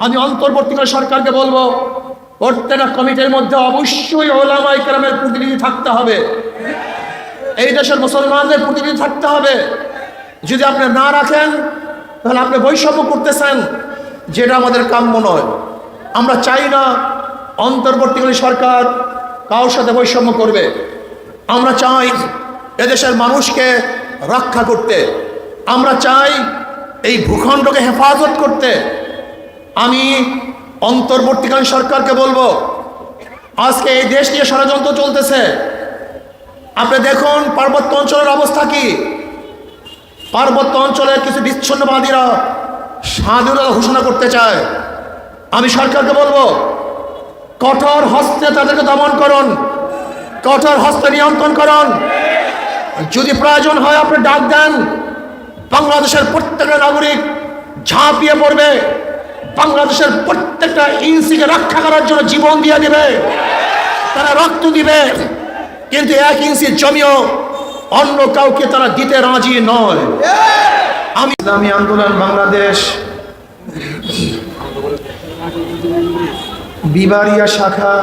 আমি অন্তর্বর্তীকাল সরকারকে বলব, প্রত্যেকটা কমিটির মধ্যে অবশ্যই ওলামাই কেরামের প্রতিনিধি থাকতে হবে। এই দেশের মুসলমানদের প্রতিনিধি থাকতে হবে। যদি আপনি না রাখেন, তাহলে আপনি বৈষম্য করতেছেন, যেটা আমাদের কাম্য নয়। আমরা চাই না অন্তর্বর্তীকালীন সরকার কারোর সাথে বৈষম্য করবে। আমরা চাই এদেশের মানুষকে রক্ষা করতে। আমরা চাই এই ভূখণ্ডকে হেফাজত করতে। আমি অন্তর্বর্তীকালীন সরকারকে বলব, আজকে এই দেশ নিয়ে ষড়যন্ত্র চলতেছে। আপনি দেখুন পার্বত্য অঞ্চলের অবস্থা কি। পার্বত্য অঞ্চলের কিছু বিচ্ছিন্নবাদীরা স্বাধীনতা ঘোষণা করতে চায়। আমি সরকারকে বলব, কঠোর হস্তে তাদেরকে দমন করুন, কঠোর হস্তে নিয়ন্ত্রণ করুন। যদি প্রয়োজন হয় আপনি ডাক দেন, বাংলাদেশের প্রত্যেকটা নাগরিক ঝাঁপিয়ে পড়বে। বাংলাদেশের প্রত্যেকটা ইঞ্চিকে রক্ষা করার জন্য জীবন দিয়ে দেবে। তারা রক্ত দিবে। কিন্তু এক ইঞ্চি জমিও অন্য কাউকে তারা দিতে রাজি নয়। আমি ইসলামী আন্দোলন বাংলাদেশ বিবারিয়া শাখা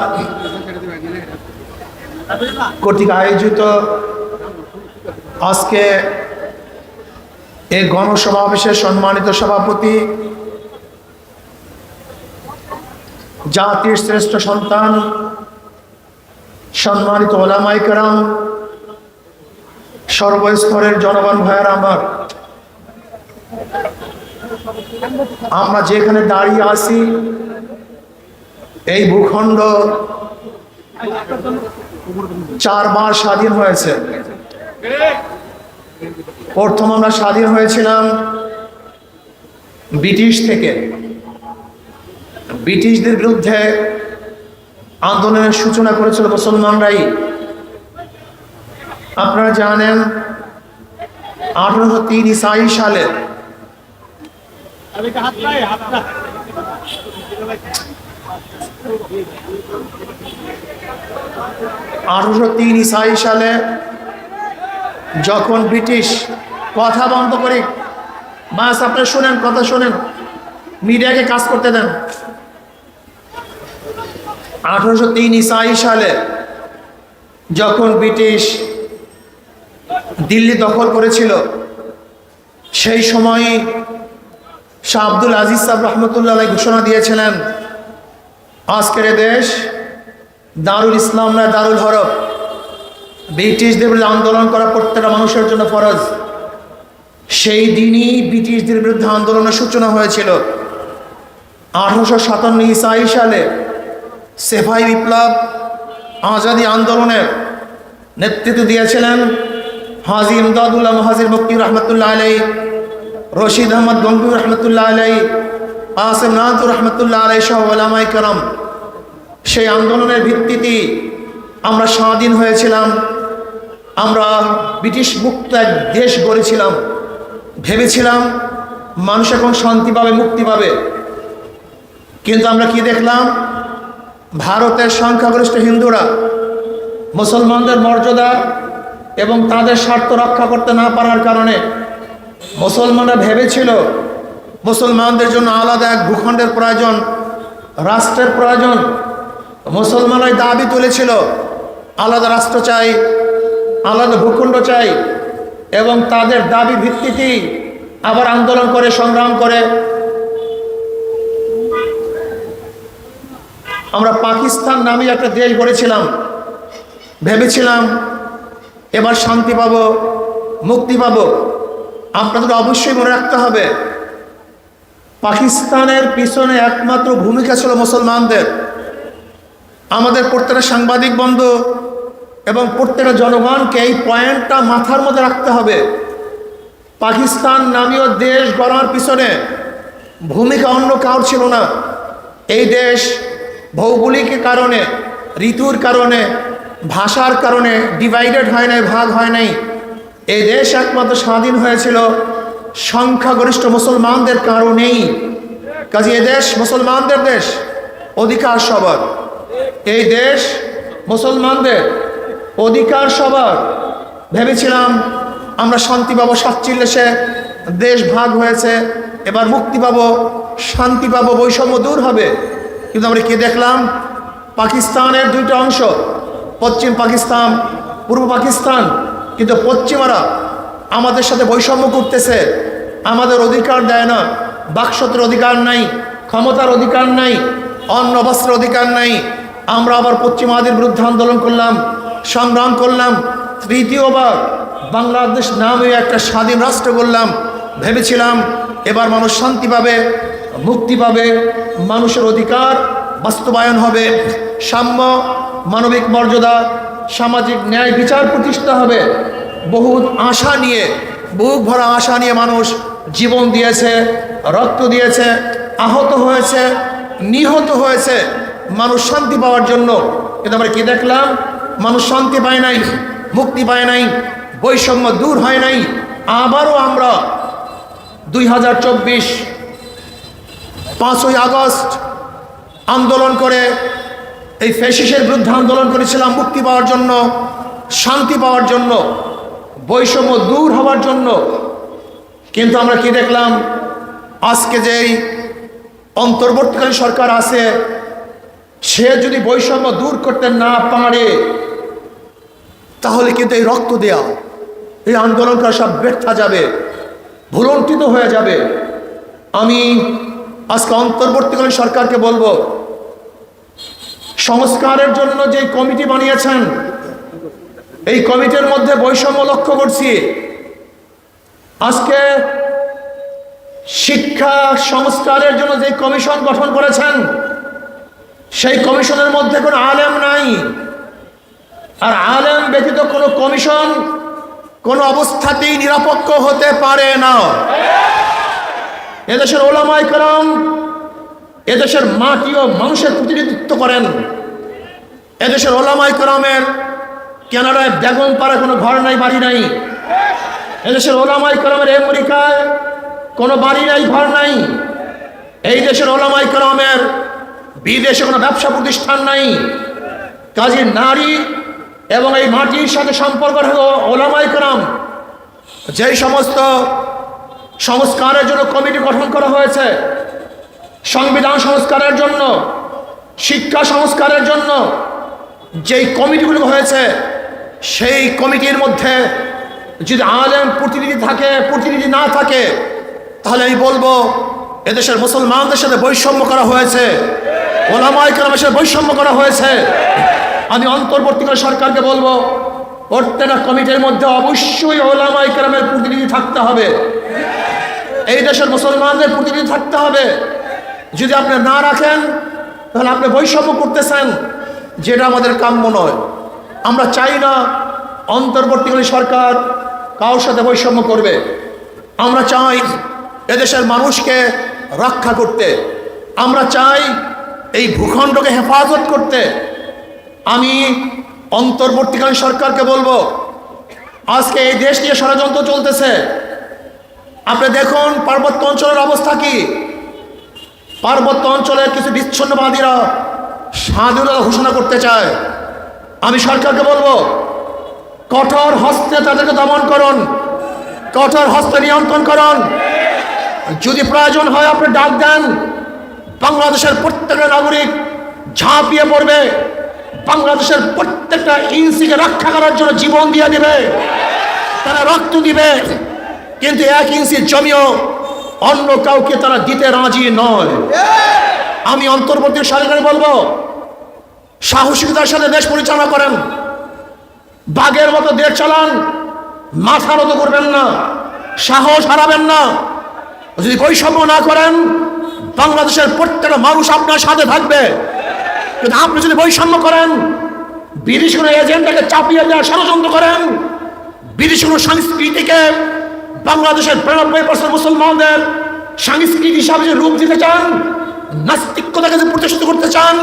কর্তৃক আয়োজিত আজকে এই গণসমাবেশের সম্মানিত সভাপতি জাতির শ্রেষ্ঠ সন্তান, সম্মানিত ওলামাই কেরাম, সর্বস্তরের জনগণ ভাইয়ের আমার, আমরা যেখানে দাঁড়িয়ে আছি, এই ভূখণ্ড চারবার স্বাধীন হয়েছে। প্রথম আমরা স্বাধীন হয়েছিলাম ব্রিটিশ থেকে। ব্রিটিশদের বিরুদ্ধে আন্দোলনের সূচনা করেছিল মুসলমানরাই আপনারা জানেন, আঠারোশো তিন ইসাই সালে আঠারোশো তিন ইসাই সালে যখন ব্রিটিশ কথা বন্ধ করে, বাস, আপনি শোনেন, কথা শোনেন, মিডিয়াকে কাজ করতে দেন। আঠারোশো তিন ইসাই সালে যখন ব্রিটিশ দিল্লি দখল করেছিল, সেই সময় শাহ আব্দুল আজিজ সাহেব রহমতুল্লাহ ঘোষণা দিয়েছিলেন, আজকের দেশ দারুল ইসলাম না দারুল হরফ। ব্রিটিশদের বিরুদ্ধে আন্দোলন করা প্রত্যেকটা মানুষের জন্য ফরজ। সেই দিনই ব্রিটিশদের বিরুদ্ধে আন্দোলনের সূচনা হয়েছিল। আঠারোশো সাতান্ন ইসাই সালে সেফাই বিপ্লব আজাদি আন্দোলনের নেতৃত্ব দিয়েছিলেন হাজি ইমদাদুল্লাহ মহাজির মুক্তি রহমতুল্লাহ আলাই রশিদ আহমদ গঙ্গুর রহমতুল্লাহ আলাই আসেম নাতুর রহমতুল্লাহ আলাই সহ ওলামাই করম। সেই আন্দোলনের ভিত্তিতে আমরা স্বাধীন হয়েছিলাম, আমরা ব্রিটিশ মুক্ত এক দেশ গড়েছিলাম। ভেবেছিলাম মানুষ এখন শান্তি পাবে, মুক্তি পাবে। কিন্তু আমরা কি দেখলাম? ভারতের সংখ্যাগরিষ্ঠ হিন্দুরা, মুসলমানদের মর্যাদা এবং তাদের স্বার্থ রক্ষা করতে না পারার কারণে মুসলমানরা ভেবেছিল মুসলমানদের জন্য আলাদা এক ভূখণ্ডের প্রয়োজন, রাষ্ট্রের প্রয়োজন। মুসলমানরাই দাবি তুলেছিল, আলাদা রাষ্ট্র চাই, আলাদা ভূখণ্ড চাই এবং তাদের দাবি ভিত্তিতেই আবার আন্দোলন করে, সংগ্রাম করে। আমরা পাকিস্তান নামে একটা দেশ গড়েছিলাম। ভেবেছিলাম, এবার শান্তি পাবো, মুক্তি পাবো। আপনাদের অবশ্যই মনে রাখতে হবে, পাকিস্তানের পিছনে একমাত্র ভূমিকা ছিল মুসলমানদের। আমাদের প্রত্যেকটা সাংবাদিক বন্ধু এবং প্রত্যেকটা জনগণকে এই পয়েন্টটা মাথার মধ্যে রাখতে হবে। পাকিস্তান নামীয় দেশ গড়ার পিছনে ভূমিকা অন্য কারোর ছিল না। এই দেশ ভৌগোলিক কারণে, ঋতুর কারণে, ভাষার কারণে ডিভাইডেড হয় নাই, ভাগ হয় নাই। এই দেশ একমাত্র স্বাধীন হয়েছিল সংখ্যাগরিষ্ঠ মুসলমানদের কারণেই। কাজে এ দেশ মুসলমানদের দেশ, অধিকার সবার। এই দেশ মুসলমানদের অধিকার সবার। ভেবেছিলাম আমরা শান্তি পাবো সাচ্ছিল্যে সে দেশ ভাগ হয়েছে, এবার মুক্তি পাবো, শান্তি পাবো, বৈষম্য দূর হবে। কিন্তু আমরা কে দেখলাম? পাকিস্তানের দুইটা অংশ, পশ্চিম পাকিস্তান, পূর্ব পাকিস্তান, কিন্তু পশ্চিমারা আমাদের সাথে বৈষম্য করতেছে। আমাদের অধিকার দেয় না বাকশতের অধিকার নাই, ক্ষমতার অধিকার নাই, অন্ন বস্ত্রের অধিকার নাই। আমরা আবার পশ্চিমাদের বিরুদ্ধে আন্দোলন করলাম, সংগ্রাম করলাম, তৃতীয়বার বাংলাদেশ নামে একটা স্বাধীন রাষ্ট্র করলাম ভেবেছিলাম এবার মানুষ শান্তি পাবে মুক্তি পাবে, মানুষের অধিকার বাস্তবায়ন হবে, সাম্য মানবিক মর্যাদা, সামাজিক ন্যায় বিচার প্রতিষ্ঠা হবে। বহু আশা নিয়ে, বুক ভরা আশা নিয়ে মানুষ জীবন দিয়েছে, রক্ত দিয়েছে, আহত হয়েছে, নিহত হয়েছে। মানুষ শান্তি পাওয়ার জন্য। কিন্তু আমরা কি দেখলাম? মানুষ শান্তি পায় নাই, মুক্তি পায় নাই, বৈষম্য দূর হয় নাই। আবারও আমরা দুই হাজার চব্বিশ পাঁচই আগস্ট আন্দোলন করে, এই ফেসিসের বিরুদ্ধে আন্দোলন করেছিলাম, মুক্তি পাওয়ার জন্য, শান্তি পাওয়ার জন্য, বৈষম্য দূর হওয়ার জন্য। কিন্তু আমরা কি দেখলাম? আজকে যেই অন্তর্বর্তীকালীন সরকার আছে, সে যদি বৈষম্য দূর করতে না পারে, তাহলে কিন্তু এই রক্ত দেয়া, এই আন্দোলন করা সব ব্যর্থা যাবে, ভুলণ্ঠিত হয়ে যাবে। আমি আজকে অন্তর্বর্তীকালীন সরকারকে বলব, সংস্কারের জন্য যে কমিটি বানিয়েছেন, এই কমিটির মধ্যে বৈষম্য লক্ষ্য করছি। আজকে শিক্ষা সংস্কারের জন্য যে কমিশন গঠন করেছেন, সেই কমিশনের মধ্যে কোনো আলেম নাই। আর আলেম ব্যতীত কোনো কমিশন কোনো অবস্থাতেই নিরপেক্ষ হতে পারে না। এদেশের ওলামাই করম, এদেশের মাটি ও মানুষের প্রতিনিধিত্ব করেন। এদেশের ওলামাই করমের কেনাডায় বেগম পাড়া কোনো ঘর নাই, বাড়ি নাই। এদেশের ওলামাই করমের আমেরিকায় কোনো বাড়ি নাই, ঘর নাই। এই দেশের ওলামাই করমের বিদেশে কোনো ব্যবসা প্রতিষ্ঠান নাই। কাজী নারী এবং এই মাটির সাথে সম্পর্ক ওলামাই করম। যেই সমস্ত সংস্কারের জন্য কমিটি গঠন করা হয়েছে। সংবিধান সংস্কারের জন্য, শিক্ষা সংস্কারের জন্য যেই কমিটিগুলো হয়েছে, সেই কমিটির মধ্যে যদি আলেম প্রতিনিধি থাকে, প্রতিনিধি না থাকে, তাহলে আমি বলব, এদেশের মুসলমানদের সাথে বৈষম্য করা হয়েছে। ওলামাই সাথে বৈষম্য করা হয়েছে। আমি অন্তর্বর্তীকালে সরকারকে বলব, প্রত্যেকটা কমিটির মধ্যে অবশ্যই ওলামাই প্রতিনিধি থাকতে হবে। এই দেশের মুসলমানদের প্রতিনিধি থাকতে হবে। যদি আপনি না রাখেন, তাহলে আপনি বৈষম্য করতেছেন, যেটা আমাদের কাম্য নয়। আমরা চাই না অন্তর্বর্তীকালীন সরকার কারোর সাথে বৈষম্য করবে। আমরা চাই এদেশের মানুষকে রক্ষা করতে। আমরা চাই এই ভূখণ্ডকে হেফাজত করতে। আমি অন্তর্বর্তীকালীন সরকারকে বলব, আজকে এই দেশ নিয়ে ষড়যন্ত্র চলতেছে। আপনি দেখুন, পার্বত্য অঞ্চলের অবস্থা কি? পার্বত্য অঞ্চলের কিছু বিচ্ছিন্নবাদীরা স্বাধীনতা ঘোষণা করতে চায়। আমি সরকারকে বলব, কঠোর হস্তে তাদেরকে দমন করুন, কঠোর হস্তে নিয়ন্ত্রণ করুন। যদি প্রয়োজন হয় আপনি ডাক দেন, বাংলাদেশের প্রত্যেকটা নাগরিক ঝাঁপিয়ে পড়বে, বাংলাদেশের প্রত্যেকটা ইঞ্চিকে রক্ষা করার জন্য জীবন দিয়ে দিবে, তারা রক্ত দিবে। কিন্তু এক ইঞ্চি জমিও অন্য কাউকে তারা দিতে রাজি নয়। আমি অন্তর্বর্তী সরকারে বলব, সাহসিকতার সাথে দেশ পরিচালনা করেন। বাঘের মতো দেশ চালান, মাথা নত করবেন না, সাহস হারাবেন না। যদি বৈষম্য না করেন, বাংলাদেশের প্রত্যেকটা মানুষ আপনার সাথে থাকবে। কিন্তু আপনি যদি বৈষম্য করেন, বিদেশি কোনো চাপিয়ে দেওয়ার ষড়যন্ত্র করেন, বিদেশি কোনো সংস্কৃতিকে বাংলাদেশের বিরানব্বই পার্সেন্ট মুসলমানদের। সাংস্কৃতিক হিসাবে যে রূপ দিতে চান, নাস্তিকতাকে যে প্রতিষ্ঠিত করতে চান,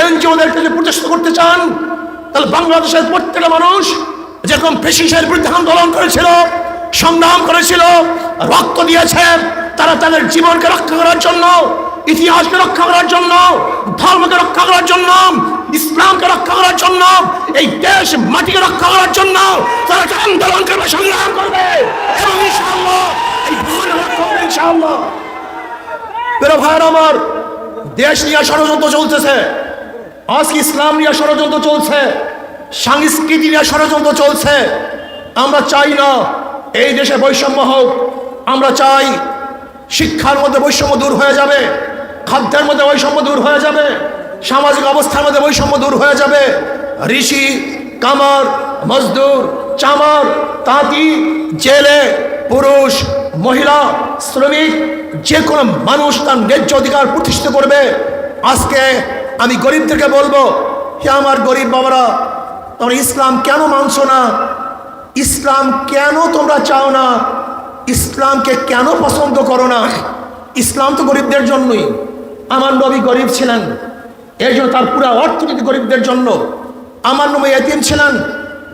এনজিওদেরকে যে প্রতিষ্ঠিত করতে চান, তাহলে বাংলাদেশের প্রত্যেকটা মানুষ যেরকম ফেসিসের বিরুদ্ধে আন্দোলন করেছিল, সংগ্রাম করেছিল, রক্ত দিয়েছে, তারা তাদের জীবনকে রক্ষা করার জন্য ইতিহাসকে রক্ষা করার জন্য, ধর্মকে রক্ষা করার জন্য, ইসলামকে রক্ষা করার জন্য, এই দেশ মাটিকে রক্ষা করার জন্য তারা আন্দোলন করবে সংগ্রাম করবে। এবং ইনশাআল্লাহ, এই প্রিয় ভাইয়ের আমার, দেশ নিয়ে ষড়যন্ত্র চলতেছে, আজকে ইসলাম নিয়ে ষড়যন্ত্র চলছে, সংস্কৃতি নিয়ে ষড়যন্ত্র চলছে। আমরা চাই না এই দেশে বৈষম্য হোক, আমরা চাই শিক্ষার মধ্যে বৈষম্য দূর হয়ে যাবে। খাদ্যের মধ্যে বৈষম্য দূর হয়ে যাবে, সামাজিক অবস্থার মধ্যে বৈষম্য দূর হয়ে যাবে। ঋষি, কামার, মজদুর, চামার, তাঁতি, জেলে, পুরুষ, মহিলা, শ্রমিক, যে কোনো মানুষ তার ন্যায্য অধিকার প্রতিষ্ঠিত করবে। আজকে আমি গরিবদেরকে বলব, হে আমার গরিব বাবারা, তোমরা ইসলাম কেন মানছো না? ইসলাম কেন তোমরা চাও না? ইসলামকে কেন পছন্দ করো না? ইসলাম তো গরিবদের জন্যই। আমার নবী গরিব ছিলেন। এর জন্য তার পুরা অর্থনীতি গরিবদের জন্য। আমার নবী এতিম ছিলেন।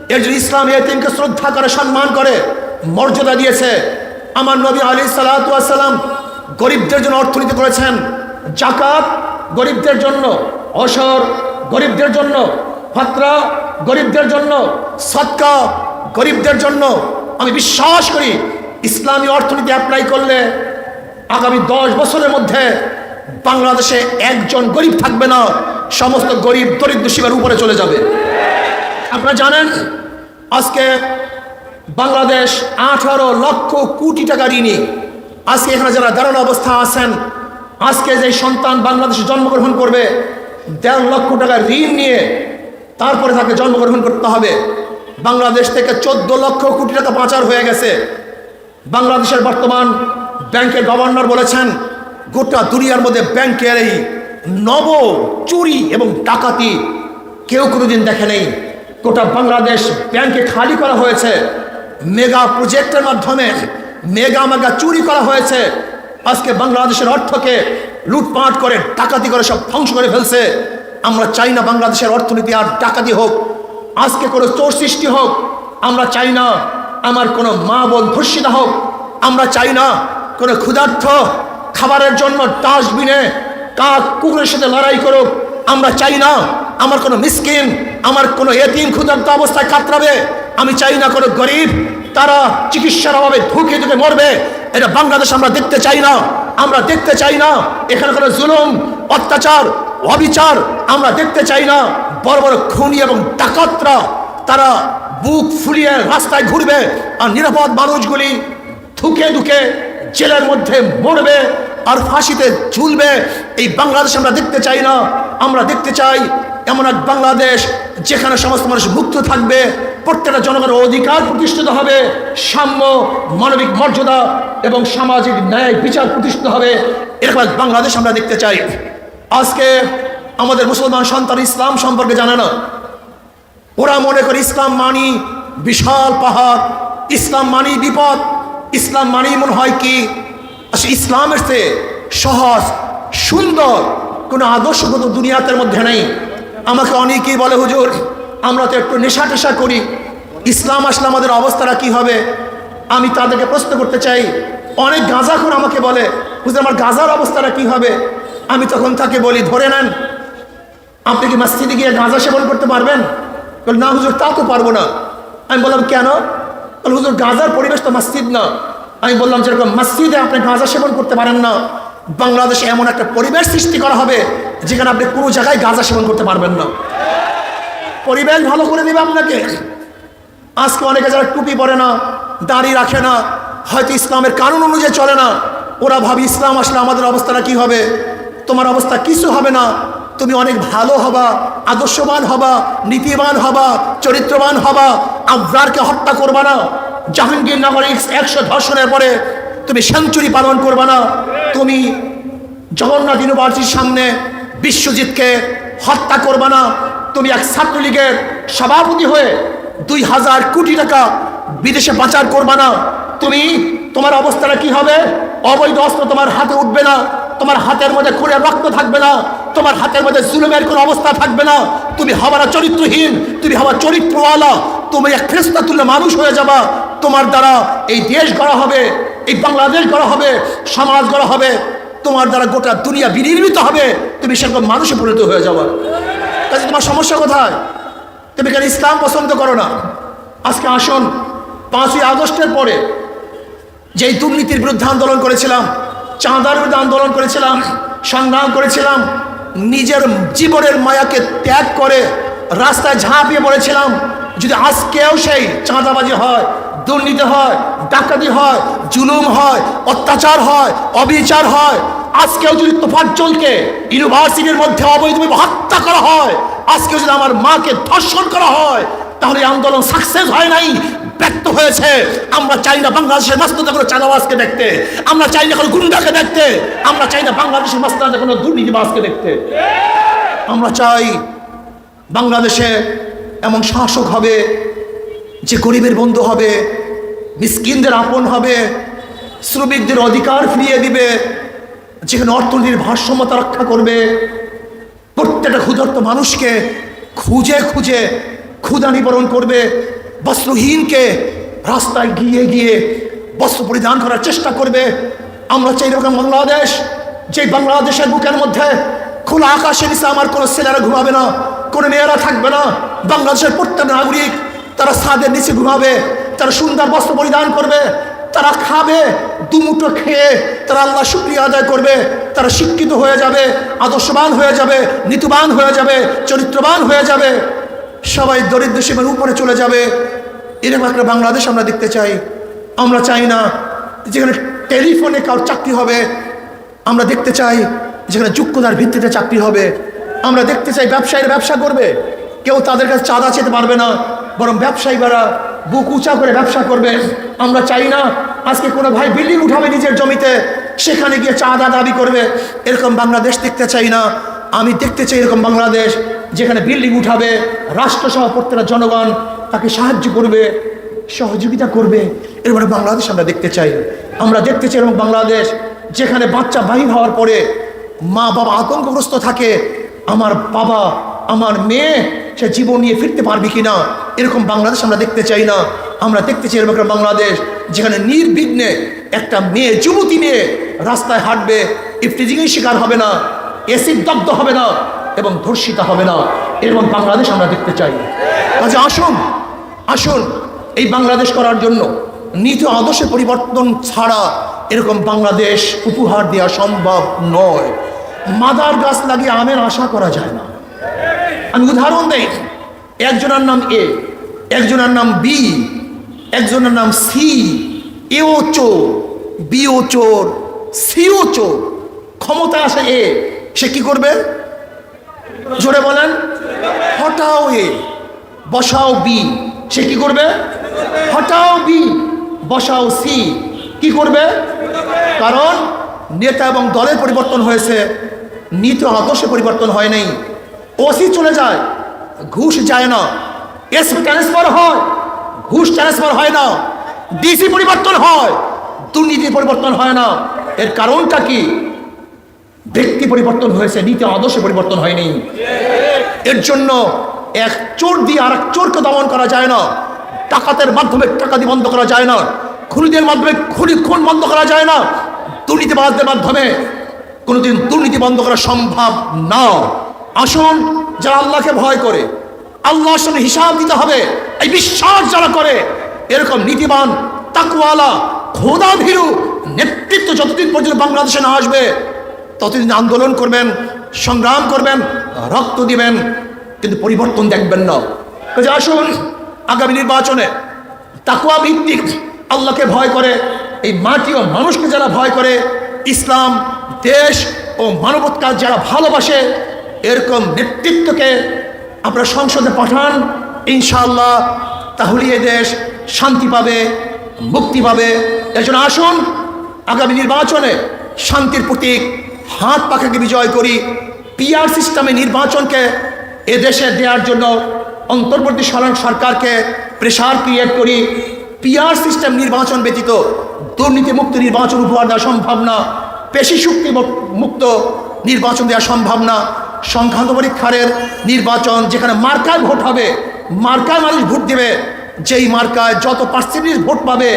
এর জন্য ইসলাম এতিমকে শ্রদ্ধা করে, সম্মান করে, মর্যাদা দিয়েছে। আমার নবী আলী সালাতাম গরিবদের জন্য অর্থনীতি করেছেন। জাকাত গরিবদের জন্য, অসর গরিবদের জন্য, ফাত্রা গরিবদের জন্য সৎকা গরিবদের জন্য। আমি বিশ্বাস করি, ইসলামী অর্থনীতি অ্যাপ্লাই করলে আগামী দশ বছরের মধ্যে বাংলাদেশে একজন গরিব থাকবে না, সমস্ত গরিব দরিদ্র সীমার উপরে চলে যাবে। আপনারা জানেন, আজকে বাংলাদেশ আঠারো লক্ষ কোটি টাকা ঋণী, আজকে এখানে যারা দাঁড়ানো অবস্থা আছেন, আজকে যে সন্তান বাংলাদেশে জন্মগ্রহণ করবে, দেড় লক্ষ টাকা ঋণ নিয়ে তারপরে তাকে জন্মগ্রহণ করতে হবে। বাংলাদেশ থেকে চোদ্দ লক্ষ কোটি টাকা পাচার হয়ে গেছে। বাংলাদেশের বর্তমান ব্যাংকের গভর্নর বলেছেন গোটা দুনিয়ার মধ্যে ব্যাংকের এই নব চুরি এবং ডাকাতি কেউ কোনোদিন দেখে নেই। গোটা বাংলাদেশ ব্যাংকে খালি করা হয়েছে। মেগা প্রজেক্টের মাধ্যমে মেগা মেগা চুরি করা হয়েছে। আজকে বাংলাদেশের অর্থকে লুটপাট করে, ডাকাতি করে, সব ধ্বংস করে ফেলছে। আমরা চাই না বাংলাদেশের অর্থনীতি আর ডাকাতি হোক। আজকে কোনো চোর সৃষ্টি হোক। আমরা চাই না আমার কোনো মা বোন ধর্ষিতা হোক। আমরা চাই না কোনো ক্ষুধার্থ খাবারের জন্য ডাস্টবিনে কাক কুকুরের সাথে লড়াই করুক। আমরা চাই না আমার কোনো মিসকিন, আমার কোনো এতিম ক্ষুধার্ত অবস্থায় কাতরাবে। আমি চাই না কোনো গরিব, তারা চিকিৎসার অভাবে ধুকে ধুকে মরবে। এটা বাংলাদেশ আমরা দেখতে চাই না, আমরা দেখতে চাই না। এখানে কোনো জুলুম, অত্যাচার, অবিচার আমরা দেখতে চাই না। বড় বড় খুনি এবং ডাকাতরা, তারা বুক ফুলিয়ে রাস্তায় ঘুরবে। আর নিরাপদ মানুষগুলি থুকে ধুকে জেলের মধ্যে মরবে আর ফাঁসিতে ঝুলবে। এই বাংলাদেশ আমরা দেখতে চাই না। আমরা দেখতে চাই এমন এক বাংলাদেশ যেখানে সমস্ত মানুষ মুক্ত থাকবে, প্রত্যেকটা জনগণের অধিকার প্রতিষ্ঠিত হবে, সাম্য, মানবিক মর্যাদা এবং সামাজিক ন্যায় বিচার প্রতিষ্ঠিত হবে। এরকম এক বাংলাদেশ আমরা দেখতে চাই। আজকে আমাদের মুসলমান সন্তান ইসলাম সম্পর্কে জানে না। ওরা মনে করে ইসলাম মানি বিশাল পাহাড়, ইসলাম মানি বিপদ। ইসলাম মানি মনে হয় কি? আসলে ইসলামের চেয়ে সহজ, সুন্দর কোনো আদর্শগত দুনিয়াতের মধ্যে নেই। আমাকে অনেকেই বলে, হুজুর, আমরা তো একটু নেশা টেশা করি। ইসলাম আসলে আমাদের অবস্থাটা কি হবে? আমি তাদেরকে প্রশ্ন করতে চাই। অনেক গাঁজাখোর আমাকে বলে, হুজুর, আমার গাঁজার অবস্থাটা কি হবে? আমি তখন তাকে বলি, ধরে নেন, আপনি কি মসজিদে গিয়ে গাঁজা সেবন করতে পারবেন? না হুজুর, তা তো পারব না। আমি বললাম, কেন? বল হুজুর, গাঁজার পরিবেশ তো মসজিদ না। আমি বললাম যেরকম মসজিদে আপনি গাঁজা সেবন করতে পারেন না। বাংলাদেশে এমন একটা পরিবেশ সৃষ্টি করা হবে যেখানে আপনি কোনো জায়গায় গাঁজা সেবন করতে পারবেন না। পরিবেশ ভালো করে দেবে আপনাকে। আজকে অনেকে যারা টুপি পরে না, দাড়ি রাখে না, হয়তো ইসলামের কানুন অনুযায়ী চলে না, ওরা ভাবি ইসলাম আসলে আমাদের অবস্থাটা কি হবে? তোমার অবস্থা কিছু হবে না। তুমি অনেক ভালো হবা, আদর্শবান হবা, নীতিবান হবা, চরিত্রবান হবা, আবরারকে হত্যা করবা না। জাহাঙ্গীরনগরে একশো ধর্ষণের পরে তুমি সেঞ্চুরি পালন করবা না। তুমি জগন্নাথ ইউনিভার্সিটির সামনে বিশ্বজিৎকে হত্যা করবা না। তুমি এক ছাত্রলীগের সভাপতি হয়ে দুই হাজার কোটি টাকা বিদেশে পাচার করবা না। তুমি, তোমার অবস্থাটা কি হবে? অবৈধ অস্ত্র তোমার হাতে উঠবে না। তোমার হাতের মধ্যে খুঁড়ে রক্ত থাকবে না। তোমার হাতের মধ্যে জুলুমের কোনো অবস্থা থাকবে না। তুমি হবার চরিত্রহীন, তুমি হবার চরিত্রওয়ালা। তুমি এক ফেরস্তা তুলে মানুষ হয়ে যাবা। তোমার দ্বারা এই দেশ গড়া হবে, এই বাংলাদেশ গড়া হবে, সমাজ গড়া হবে। তোমার দ্বারা গোটা দুনিয়া বিনির্মিত হবে। তুমি সেরকম মানুষে পরিণত হয়ে যাবা। কাজে তোমার সমস্যা কোথায়? তুমি কেন ইসলাম পছন্দ করো না? আজকে আসুন, পাঁচই আগস্টের পরে যেই দুর্নীতির বিরুদ্ধে আন্দোলন করেছিলাম, চাঁদার বিরুদ্ধে আন্দোলন করেছিলাম, সংগ্রাম করেছিলাম নিজের জীবনের মায়াকে ত্যাগ করে রাস্তায় ঝাঁপিয়ে পড়েছিলাম। যদি আজকেও সেই চাঁদাবাজি হয়, দুর্নীতি হয়, ডাকাতি হয়, জুলুম হয়, অত্যাচার হয়, অবিচার হয়, আজকেও যদি তোফাজ্জলকে ইউনিভার্সিটির মধ্যে অবৈধভাবে হত্যা করা হয়, আজকেও যদি আমার মাকে ধর্ষণ করা হয়, তাহলে আন্দোলন সাকসেস হয় নাই। ব্যর্থ হয়েছে। আমরা চাই না বাংলাদেশের মাস্তাদা কোনো চাঁদাবাজকে দেখতে। আমরা চাই না কোনো গুন্ডাকে দেখতে। আমরা চাই না বাংলাদেশের মাস্তাদা কোনো দুর্নীতিবাজকে দেখতে। আমরা চাই বাংলাদেশে এমন শাসক হবে, যে গরিবের বন্ধু হবে, মিসকিনদের আপন হবে, শ্রমিকদের অধিকার ফিরিয়ে দিবে, যেখানে অর্থনীতির ভারসাম্যতা রক্ষা করবে। প্রত্যেকটা ক্ষুধার্ত মানুষকে খুঁজে খুঁজে ক্ষুধা নিবারণ করবে। বস্ত্রহীনকে রাস্তায় গিয়ে গিয়ে বস্ত্র পরিধান করার চেষ্টা করবে। আমরা চাই এরকম বাংলাদেশ যে বাংলাদেশের বুকের মধ্যে খোলা আকাশের নিচে আমার কোনো ছেলেরা ঘুমাবে না, কোনো মেয়েরা থাকবে না। বাংলাদেশের প্রত্যেক নাগরিক তারা ছাদের নিচে ঘুমাবে, তারা সুন্দর বস্ত্র পরিধান করবে, তারা খাবে দুমুটো খেয়ে তারা আল্লাহ শুক্রিয়া আদায় করবে, তারা শিক্ষিত হয়ে যাবে, আদর্শবান হয়ে যাবে, নীতিবান হয়ে যাবে, চরিত্রবান হয়ে যাবে। সবাই দরিদ্র সীমার উপরে চলে যাবে। এরকম একটা বাংলাদেশ আমরা দেখতে চাই। আমরা চাই না যেখানে টেলিফোনে কার চাকরি হবে, আমরা দেখতে চাই যেখানে যোগ্যতার ভিত্তিতে চাকরি হবে। আমরা দেখতে চাই ব্যবসায়ীরা ব্যবসা করবে। কেউ তাদের কাছে চাঁদা চেতে পারবে না, বরং ব্যবসায়ীরা বুক উঁচা করে ব্যবসা করবে। আমরা চাই না আজকে কোনো ভাই বিল্ডিং উঠাবে নিজের জমিতে, সেখানে গিয়ে চাঁদা দাবি করবে। এরকম বাংলাদেশ দেখতে চাই না। আমি দেখতে চাই এরকম বাংলাদেশ যেখানে বিল্ডিং উঠাবে রাষ্ট্রসহ প্রত্যেকটা জনগণ, তাকে সাহায্য করবে, সহযোগিতা করবে। একটা বাংলাদেশ আমরা দেখতে চাই। আমরা দেখতে চাই এরকম বাংলাদেশ যেখানে বাচ্চা বাহির হওয়ার পরে মা বাবা আতঙ্কগ্রস্ত থাকে। আমার বাবা, আমার মেয়ে, সে জীবন নিয়ে ফিরতে পারবে কিনা? এরকম বাংলাদেশ আমরা দেখতে চাই না। আমরা দেখতে চাই এরকম বাংলাদেশ যেখানে নির্বিঘ্নে একটা মেয়ে যুবতী মেয়ে রাস্তায় হাঁটবে। ইফটিজিংয়ের শিকার হবে না। এসিড দগ্ধ হবে না এবং ধর্ষিতা হবে না। এরকম বাংলাদেশ আমরা দেখতে চাই। কাজে আসুন আসুন এই বাংলাদেশ করার জন্য। নিজ আদর্শের পরিবর্তন ছাড়া এরকম বাংলাদেশ উপহার দেওয়া সম্ভব নয়। মাদার গাছ লাগিয়ে আমের আশা করা যায় না। আমি উদাহরণ দেই। একজনের নাম এ, একজনের নাম বি, একজনের নাম সি, এও চোর, বিও চোর, সিও চোর ক্ষমতা আসে এ। সে কি করবে? জোরে বলেন। হটাও এ বসাও বি সে কি করবে? হটাও বি বসাও সি কি করবে? কারণ নেতা এবং দলের পরিবর্তন হয়েছে, নীতি আদর্শে পরিবর্তন হয় নাই। ওসি চলে যায়, ঘুষ যায় না। এসপি ট্রান্সফার হয়, ঘুষ ট্রান্সফার হয় না। ডিসি পরিবর্তন হয়, দুর্নীতি পরিবর্তন হয় না। এর কারণটা কি? ব্যক্তি পরিবর্তন হয়েছে, নীতি আদর্শে পরিবর্তন হয়নি। এর জন্য এক চোর দিয়ে আর এক চোরকে দমন করা যায় না। টাকাতের মাধ্যমে টাকাতি বন্ধ করা যায় না। খুনিদের মাধ্যমে খুনি খুন বন্ধ করা যায় না। দুর্নীতিবাজদের মাধ্যমে কোনোদিন দুর্নীতি বন্ধ করা সম্ভব না। আসুন, যারা আল্লাহকে ভয় করে, আল্লাহর সঙ্গে হিসাব দিতে হবে, এই বিশ্বাস যারা করে, এরকম নীতিবান তাকুয়ালা খোদা ভীরু নেতৃত্ব যতদিন পর্যন্ত বাংলাদেশে না আসবে ততদিন আন্দোলন করবেন, সংগ্রাম করবেন, রক্ত দিবেন, কিন্তু পরিবর্তন দেখবেন না। কাজে আসুন, আগামী নির্বাচনে তাকুয়া ভিত্তিক আল্লাহকে ভয় করে, এই মাটি ও মানুষকে যারা ভয় করে, ইসলাম, দেশ ও মানবতার যারা ভালোবাসে, এরকম নেতৃত্বকে আপনারা সংসদে পাঠান, ইনশাআল্লাহ তাহলে এ দেশ শান্তি পাবে, মুক্তি পাবে। এজন্য আসুন, আগামী নির্বাচনে শান্তির প্রতীক হাত পাখাকে বিজয় করি। পিআর সিস্টেমে নির্বাচনকে এদেশে দেওয়ার জন্য অন্তর্বর্তী সরকার সরকারকে প্রেশার ক্রিয়েট করি। পিআর সিস্টেম নির্বাচন ব্যতীত দুর্নীতি মুক্ত নির্বাচন উপহার দেওয়া সম্ভব না। পেশি শক্তি মুক্ত নির্বাচন দেওয়া সম্ভব না। সংখ্যান্ত পরীক্ষারের নির্বাচন যেখানে মার্কায় ভোট হবে, মার্কায় মানুষ ভোট দেবে, যেই মার্কায় যত পার্সেন্টেজ ভোট পাবে,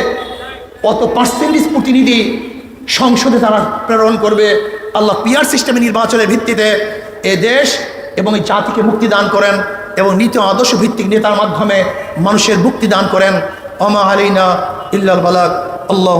অত পার্সেন্টেজ প্রতিনিধি সংসদে তারা প্রেরণ করবে। আল্লাহ পিয়ার সিস্টেমে নির্বাচনের ভিত্তিতে এ দেশ এবং এই জাতিকে মুক্তি দান করেন এবং নীতি আদর্শ ভিত্তিক নেতার মাধ্যমে মানুষের মুক্তি দান করেন। অমা আলীনা ইল্লাল বালাক আল্লাহ